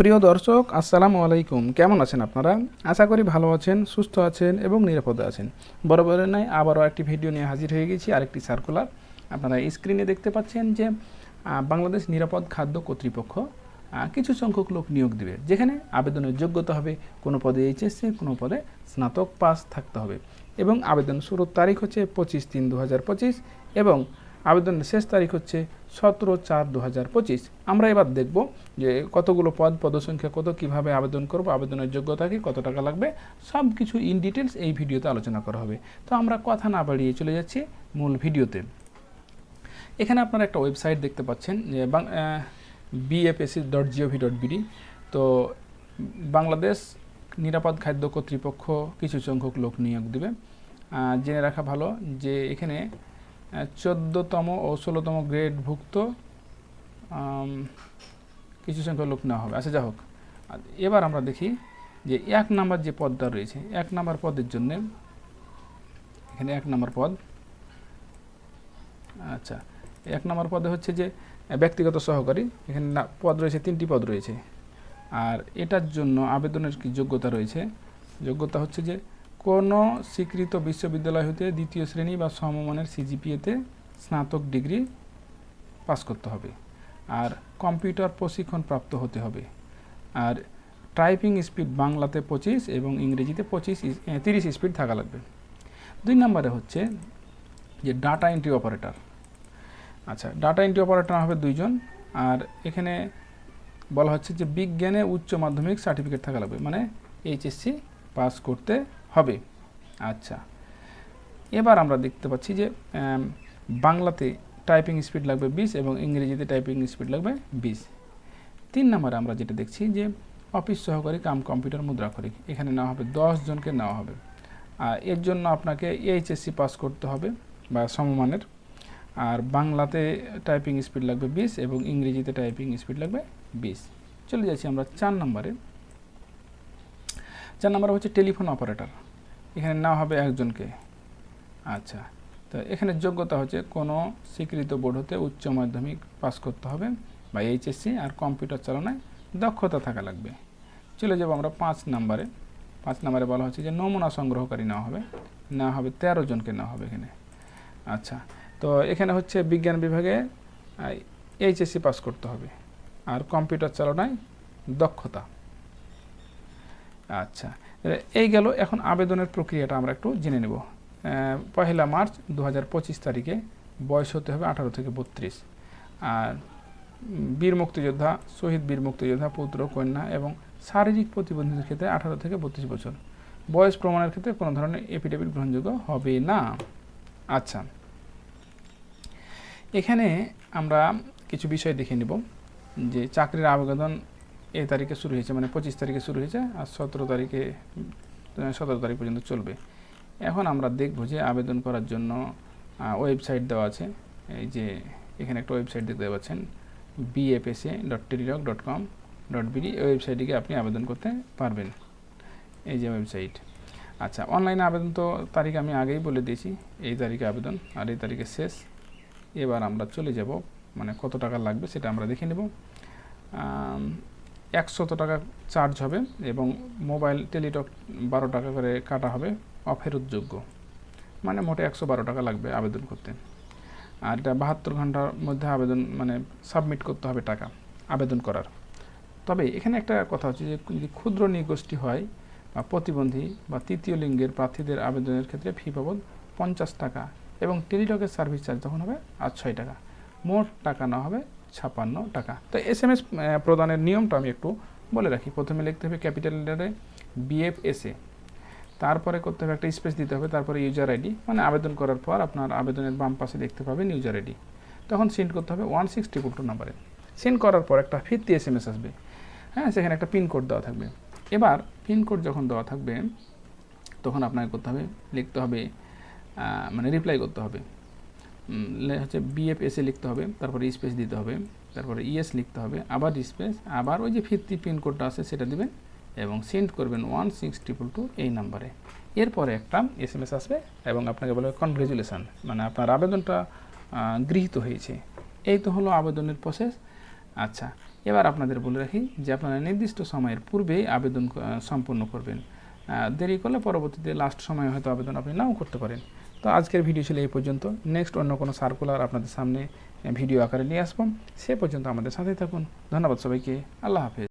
প্রিয় দর্শক, আসসালামু আলাইকুম। কেমন আছেন আপনারা? আশা করি ভালো আছেন, সুস্থ আছেন এবং নিরাপদে আছেন। বরাবরের নাই আবারও একটি ভিডিও নিয়ে হাজির হয়ে গেছি, আরেকটি সার্কুলার আপনারা স্ক্রিনে দেখতে পাচ্ছেন যে বাংলাদেশ নিরাপদ খাদ্য কর্তৃপক্ষ কিছু সংখ্যক লোক নিয়োগ দিবে, যেখানে আবেদনের যোগ্যতা হবে কোনো পদে এইচএসসি কোনো পদে স্নাতক পাস থাকতে হবে। এবং আবেদন শুরুর তারিখ হচ্ছে পঁচিশ তিন দু এবং আবেদনের শেষ তারিখ হচ্ছে সতেরো চার দু হাজার পঁচিশ। আমরা এবার দেখব যে কতগুলো পদ, পদসংখ্যা, কত কীভাবে আবেদন করব, আবেদনের যোগ্যতা কি, কত টাকা লাগবে সব কিছু ইন ডিটেলস এই ভিডিওতে আলোচনা করা হবে। তো আমরা কথা না বাড়িয়ে চলে যাচ্ছি মূল ভিডিওতে। এখানে আপনারা একটা ওয়েবসাইট দেখতে পাচ্ছেন, যে BFSA dot GOV dot BD তো বাংলাদেশ নিরাপদ খাদ্য কর্তৃপক্ষ কিছু সংখ্যক লোক নিয়োগ দেবে। জেনে রাখা ভালো যে এখানে চোদ্দোতম ও ষোলোতম গ্রেডভুক্ত কিছু সংখ্যক লোক নেওয়া হবে। আচ্ছা যা হোক। এবার আমরা দেখি যে এক নাম্বার যে পদটা রয়েছে, এক নাম্বার পদের জন্য, এখানে এক নাম্বার পদ আচ্ছা এক নম্বর পদে হচ্ছে যে ব্যক্তিগত সহকারী, এখানে পদ রয়েছে, তিনটি পদ রয়েছে। আর এটার জন্য আবেদনের কি যোগ্যতা রয়েছে? যোগ্যতা হচ্ছে যে কোনো স্বীকৃত বিশ্ববিদ্যালয় হতে দ্বিতীয় শ্রেণি বা সমমানের সিজিপিএতে স্নাতক ডিগ্রি পাস করতে হবে। আর কম্পিউটার প্রশিক্ষণ প্রাপ্ত হতে হবে। আর টাইপিং স্পিড বাংলাতে পঁচিশ এবং ইংরেজিতে পঁচিশ তিরিশ স্পিড থাকা লাগবে। দুই নম্বরে হচ্ছে যে ডাটা এন্ট্রি অপারেটর। আচ্ছা ডাটা এন্ট্রি অপারেটর হবে দুইজন। আর এখানে বলা হচ্ছে যে বিজ্ঞানে উচ্চ মাধ্যমিক সার্টিফিকেট থাকা লাগবে। মানে এইচএসসি পাস করতে হবে। আচ্ছা। এবার আমরা দেখতে পাচ্ছি যে বাংলাতে টাইপিং স্পিড লাগবে বিশ এবং ইংরেজিতে টাইপিং স্পিড লাগবে বিশ। তিন নম্বরে আমরা যেটা দেখছি যে অফিস সহকারী কাম কম্পিউটার মুদ্রা মুদ্রাক্ষরিক এখানে নেওয়া হবে, দশ জনকে নেওয়া হবে। আর এর জন্য আপনাকে এইচএসসি পাস করতে হবে বা সমমানের। আর বাংলাতে টাইপিং স্পিড লাগবে বিশ এবং ইংরেজিতে টাইপিং স্পিড লাগবে বিশ। চলে যাচ্ছি আমরা চার নম্বরে। চার নম্বর হচ্ছে টেলিফোন অপারেটর। এখানে নেওয়া হবে একজনকে। আচ্ছা তো এখানে যোগ্যতা হচ্ছে কোনো স্বীকৃত বোর্ড হতে উচ্চ মাধ্যমিক পাস করতে হবে বা এইচএসসি আর কম্পিউটার চালনায় দক্ষতা থাকা লাগবে। চলে যাব আমরা পাঁচ নম্বরে। পাঁচ নম্বরে বলা হচ্ছে যে নমুনা সংগ্রহকারী নেওয়া হবে। নেওয়া হবে তেরো জনকে নেওয়া হবে এখানে। আচ্ছা তো এখানে হচ্ছে বিজ্ঞান বিভাগে এইচএসসি পাস করতে হবে। আর কম্পিউটার চালনায় দক্ষতা। আচ্ছা। এই গেল এখন আবেদনের প্রক্রিয়াটা আমরা একটু জেনে নেব। পহেলা মার্চ দু হাজার পঁচিশ তারিখে বয়স হতে হবে আঠারো থেকে বত্রিশ। আর বীর মুক্তিযোদ্ধা, শহীদ বীর মুক্তিযোদ্ধা, পুত্র, কন্যা এবং শারীরিক প্রতিবন্ধীদের ক্ষেত্রে আঠারো থেকে বত্রিশ বছর। বয়স প্রমাণের ক্ষেত্রে কোনো ধরনের এফিডেভিট গ্রহণযোগ্য হবে না। আচ্ছা। এখানে আমরা কিছু বিষয় দেখে নেব। যে চাকরির আবেদন এই তারিখে শুরু হয়েছে মানে পঁচিশ তারিখে শুরু হয়েছে আর সতেরো তারিখে সতেরো তারিখ পর্যন্ত চলবে। এখন আমরা দেখব যে আবেদন করার জন্য ওয়েবসাইট দেওয়া আছে। এই যে এখানে একটা ওয়েবসাইট দেখতে পাচ্ছেন BFSA dot Teletalk dot com dot BD এই ওয়েবসাইটে গিয়ে আপনি আবেদন করতে পারবেন। এই যে ওয়েবসাইট। আচ্ছা অনলাইনে আবেদন তো তারিখ আমি আগেই বলে দিয়েছি, এই তারিখে আবেদন আর এই তারিখে শেষ। এবার আমরা চলে যাব মানে কত টাকা লাগবে সেটা আমরা দেখে নেব। একশত টাকা চার্জ হবে এবং মোবাইল টেলিটক বারো টাকা করে কাটা হবে অফেরতযোগ্য মানে মোটে একশো বারো টাকা লাগবে আবেদন করতে। আর এটা বাহাত্তর ঘণ্টার মধ্যে আবেদন মানে সাবমিট করতে হবে টাকা, আবেদন করার। তবে এখানে একটা কথা হচ্ছে যে, যদি ক্ষুদ্র নিগোষ্ঠী হয় বা প্রতিবন্ধী বা তৃতীয় লিঙ্গের প্রার্থীদের আবেদনের ক্ষেত্রে ফি বাবদ পঞ্চাশ টাকা এবং টেলিটকের সার্ভিস চার্জ তখন হবে আর ছয় টাকা। মোট টাকা না হবে ছাপান্ন টাকা। তো এস এম এস প্রদানের নিয়মটা আমি একটু বলে রাখি। প্রথমে লিখতে হবে ক্যাপিটাল লেটারে বিএফএসএ তারপরে করতে হবে একটা স্পেস দিতে হবে, তারপরে ইউজার আইডি। মানে আবেদন করার পর আপনার আবেদনের বাম পাশে দেখতে পাবেন ইউজার আইডি। তখন সেন্ড করতে হবে ওয়ান সিক্স ট্রিপল টু নাম্বারে। সেন্ড করার পর একটা ফিরতি এস এম এস আসবে। হ্যাঁ সেখানে একটা পিনকোড দেওয়া থাকবে। এবার পিনকোড যখন দেওয়া থাকবে, তখন আপনাকে করতে হবে, লিখতে হবে মানে রিপ্লাই করতে হবে। হচ্ছে বিএফএসএ লিখতে হবে, তারপরে স্পেস দিতে হবে, তারপরে ইএস লিখতে হবে, আবার স্পেস আবার ওই যে ফিফটি পিনকোডটা আছে সেটা দিবেন এবং সেন্ড করবেন ওয়ান সিক্স ট্রিপল টু এই নাম্বারে এরপরে একটা এস এম এস আসবে এবং আপনাকে বলবে কনগ্রেচুলেশান মানে আপনার আবেদনটা গৃহীত হয়েছে। এই তো হলো আবেদনের প্রসেস আচ্ছা এবার আপনাদের বলে রাখি যে আপনারা নির্দিষ্ট সময়ের পূর্বেই আবেদন সম্পূর্ণ করবেন। দেরি করলে পরবর্তীতে লাস্ট সময়ে হয়তো আবেদন আপনি নাও করতে পারেন। তো আজকের ভিডিও ছিল এই পর্যন্ত। নেক্সট অন্য কোনো সার্কুলার আপনাদের সামনে ভিডিও আকারে নিয়ে আসব। সে পর্যন্ত আমাদের সাথেই থাকুন। ধন্যবাদ সবাইকে। আল্লাহ হাফেজ।